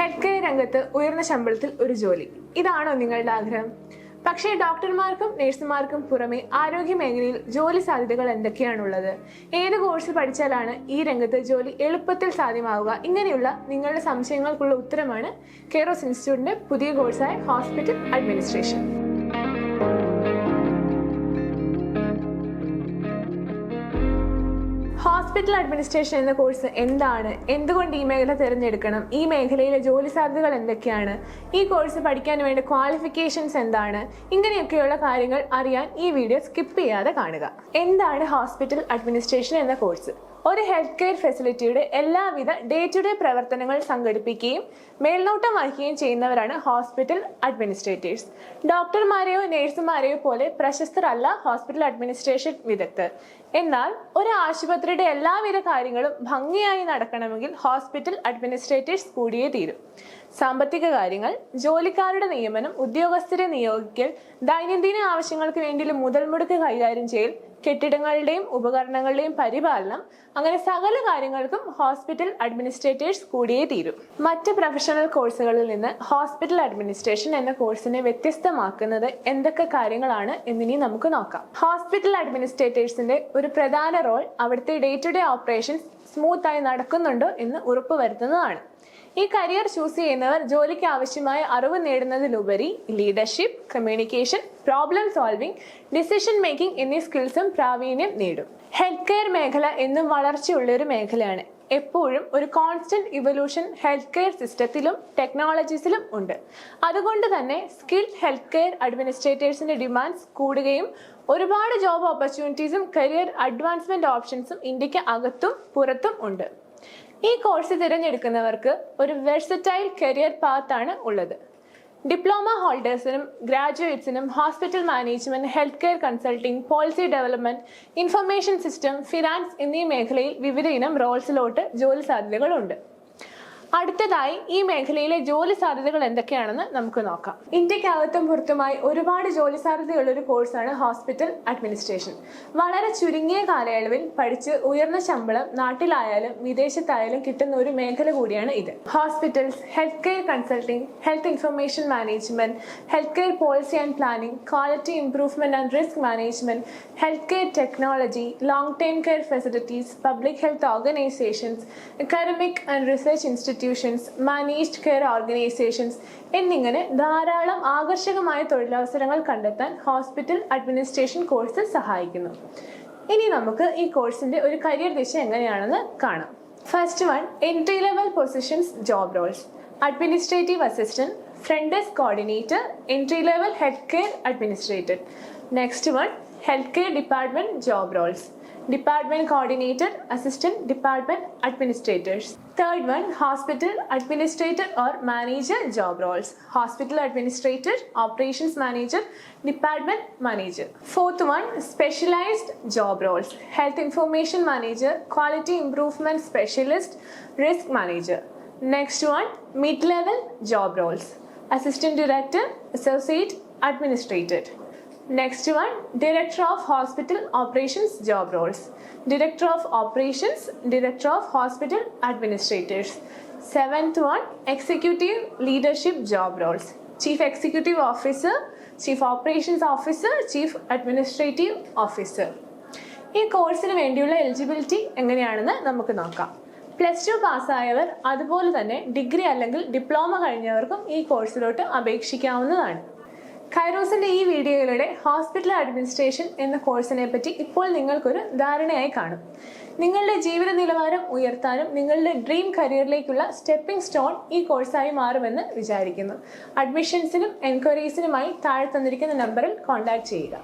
Health care രംഗത്ത് ഉയർന്ന ശമ്പളത്തിൽ ഒരു ജോലി. ഇതാണോ നിങ്ങളുടെ ആഗ്രഹം? പക്ഷേ ഡോക്ടർമാർക്കും നഴ്സുമാർക്കും പുറമെ ആരോഗ്യ മേഖലയിൽ ജോലി സാധ്യതകൾ എന്തൊക്കെയാണുള്ളത്? ഏത് കോഴ്സ് പഠിച്ചാലാണ് ഈ രംഗത്ത് ജോലി എളുപ്പത്തിൽ സാധ്യമാവുക? ഇങ്ങനെയുള്ള നിങ്ങളുടെ സംശയങ്ങൾക്കുള്ള ഉത്തരമാണ് കെയറോസ് ഇൻസ്റ്റിറ്റ്യൂട്ടിന്റെ പുതിയ കോഴ്സായ ഹോസ്പിറ്റൽ അഡ്മിനിസ്ട്രേഷൻ. ഹോസ്പിറ്റൽ അഡ്മിനിസ്ട്രേഷൻ എന്ന കോഴ്സ് എന്താണ്? എന്തുകൊണ്ട് ഈ മേഖല തിരഞ്ഞെടുക്കണം? ഈ മേഖലയിലെ ജോലി സാധ്യതകൾ എന്തൊക്കെയാണ്? ഈ കോഴ്സ് പഠിക്കാൻ വേണ്ട ക്വാളിഫിക്കേഷൻസ് എന്താണ്? ഇങ്ങനെയൊക്കെയുള്ള കാര്യങ്ങൾ അറിയാൻ ഈ വീഡിയോ സ്കിപ്പ് ചെയ്യാതെ കാണുക. എന്താണ് ഹോസ്പിറ്റൽ അഡ്മിനിസ്ട്രേഷൻ എന്ന കോഴ്സ് ഒരു ഹെൽത്ത് കെയർ ഫെസിലിറ്റിയുടെ എല്ലാവിധ ഡേ ടു ഡേ പ്രവർത്തനങ്ങൾ സംഘടിപ്പിക്കുകയും മേൽനോട്ടം വഹിക്കുകയും ചെയ്യുന്നവരാണ് ഹോസ്പിറ്റൽ അഡ്മിനിസ്ട്രേറ്റേഴ്സ് ഡോക്ടർമാരെയോ നഴ്സുമാരെയോ പോലെ പ്രശസ്തരല്ല ഹോസ്പിറ്റൽ അഡ്മിനിസ്ട്രേഷൻ വിദഗ്ധർ. എന്നാൽ ഒരു ആശുപത്രിയുടെ എല്ലാവിധ കാര്യങ്ങളും ഭംഗിയായി നടക്കണമെങ്കിൽ ഹോസ്പിറ്റൽ അഡ്മിനിസ്ട്രേറ്റേഴ്സ് കൂടിയേ തീരും. സാമ്പത്തിക കാര്യങ്ങൾ ജോലിക്കാരുടെ നിയമനം ഉദ്യോഗസ്ഥരെ നിയോഗിക്കൽ ദൈനംദിന ആവശ്യങ്ങൾക്ക് വേണ്ടിയുള്ള മുതൽ മുടക്ക് കൈകാര്യം ചെയ്യൽ കെട്ടിടങ്ങളുടെയും ഉപകരണങ്ങളുടെയും പരിപാലനം അങ്ങനെ സകല കാര്യങ്ങൾക്കും ഹോസ്പിറ്റൽ അഡ്മിനിസ്ട്രേറ്റേഴ്സ് കൂടിയേ തീരും. മറ്റ് പ്രൊഫഷണൽ കോഴ്സുകളിൽ നിന്ന് ഹോസ്പിറ്റൽ അഡ്മിനിസ്ട്രേഷൻ എന്ന കോഴ്സിനെ വ്യത്യസ്തമാക്കുന്നത് എന്തൊക്കെ കാര്യങ്ങളാണ് എന്നിനി നമുക്ക് നോക്കാം. ഹോസ്പിറ്റൽ അഡ്മിനിസ്ട്രേറ്റേഴ്സിന്റെ ഒരു പ്രധാന റോൾ അവിടുത്തെ ഡേ ടു ഡേ ഓപ്പറേഷൻസ് സ്മൂത്തായി നടക്കുന്നുണ്ടോ എന്ന് ഉറപ്പുവരുത്തുന്നതാണ്. ഈ കരിയർ ചൂസ് ചെയ്യുന്നവർ ജോലിക്ക് ആവശ്യമായ അറിവ് നേടുന്നതിലുപരി leadership communication problem solving decision making എന്നീ സ്കിൽസും പ്രാവീണ്യം നേടും. ഹെൽത്ത് കെയർ മേഖല എന്നും വളർച്ചയുള്ള ഒരു മേഖലയാണ്. എപ്പോഴും ഒരു കോൺസ്റ്റന്റ് ഇവല്യൂഷൻ ഹെൽത്ത് കെയർ സിസ്റ്റത്തിലും ടെക്നോളജീസിലും ഉണ്ട്. അതുകൊണ്ട് തന്നെ സ്കിൽഡ് ഹെൽത്ത് കെയർ അഡ്മിനിസ്ട്രേറ്റേഴ്സിന്റെ ഡിമാൻഡ്സ് കൂടുകയും ഒരുപാട് ജോബ് ഓപ്പർച്യൂണിറ്റീസും കരിയർ അഡ്വാൻസ്മെന്റ് ഓപ്ഷൻസും ഇന്ത്യയ്ക്ക് അകത്തും പുറത്തും ഉണ്ട്. ഈ കോഴ്സ് തിരഞ്ഞെടുക്കുന്നവർക്ക് ഒരു വെർസറ്റൈൽ കരിയർ പാത്ത് ആണ് ഉള്ളത്. ഡിപ്ലോമ ഹോൾഡേഴ്സിനും ഗ്രാജുവേറ്റ്സിനും hospital management health care consulting policy development information system finance എന്നീ മേഖലയിൽ വിവിധ ഇനം റോൾസിലോട്ട് ജോലി സാധ്യതകളുണ്ട്. അടുത്തതായി ഈ മേഖലയിലെ ജോലി സാധ്യതകൾ എന്തൊക്കെയാണെന്ന് നമുക്ക് നോക്കാം. ഇന്ത്യക്കകത്തും പുറത്തുമായി ഒരുപാട് ജോലി സാധ്യതയുള്ള ഒരു കോഴ്സാണ് ഹോസ്പിറ്റൽ അഡ്മിനിസ്ട്രേഷൻ. വളരെ ചുരുങ്ങിയ കാലയളവിൽ പഠിച്ച് ഉയർന്ന ശമ്പളം നാട്ടിലായാലും വിദേശത്തായാലും കിട്ടുന്ന ഒരു മേഖല കൂടിയാണ് ഇത്. Hospitals health care consulting health information management health care policy and planning quality improvement and risk management health care technology long term care facilities public health organisations academic and research institutions managed care organisations എന്നിങ്ങനെ ധാരാളം ആകർഷകമായ തൊഴിലവസരങ്ങൾ കണ്ടെത്താൻ hospital administration course സഹായിക്കുന്നു. ഇനി നമുക്ക് ഈ കോഴ്സിന്റെ ഒരു കരിയർ ദിശ എങ്ങനെയാണെന്ന് കാണാം. First one entry level positions job roles administrative assistant front desk coordinator entry level health care administrator next one healthcare department job roles. Department coordinator assistant department administrators. Third one hospital administrator or manager job roles. Hospital administrator operations manager department manager. Fourth one specialized job roles. Health information manager quality improvement specialist risk manager. Next one mid level job roles. Assistant director associate administrator. Next one director of hospital operations job roles director of operations director of hospital administrators seventh one executive leadership job roles chief executive officer chief operations officer chief administrative officer ഈ കോഴ്സിന് വേണ്ടിയുള്ള eligibility എങ്ങനെയാണെന്ന് നമുക്ക് നോക്കാം. Plus two പാസ്സായവർ അതുപോലെ തന്നെ degree അല്ലെങ്കിൽ diploma കഴിഞ്ഞവർക്കും ഈ കോഴ്സിലോട്ട് അപേക്ഷിക്കാവുന്നതാണ്. കൈറോസിന്റെ ഈ വീഡിയോയിലൂടെ ഹോസ്പിറ്റൽ അഡ്മിനിസ്ട്രേഷൻ എന്ന കോഴ്സിനെ പറ്റി ഇപ്പോൾ നിങ്ങൾക്കൊരു ധാരണയായി കാണും. നിങ്ങളുടെ ജീവിത നിലവാരം ഉയർത്താനും നിങ്ങളുടെ ഡ്രീം കരിയറിലേക്കുള്ള സ്റ്റെപ്പിംഗ് സ്റ്റോൺ ഈ കോഴ്സായി മാറുമെന്ന് വിചാരിക്കുന്നു. അഡ്മിഷൻസിനും എൻക്വയറീസിനുമായി താഴെ തന്നിരിക്കുന്ന നമ്പറിൽ കോൺടാക്ട് ചെയ്യുക.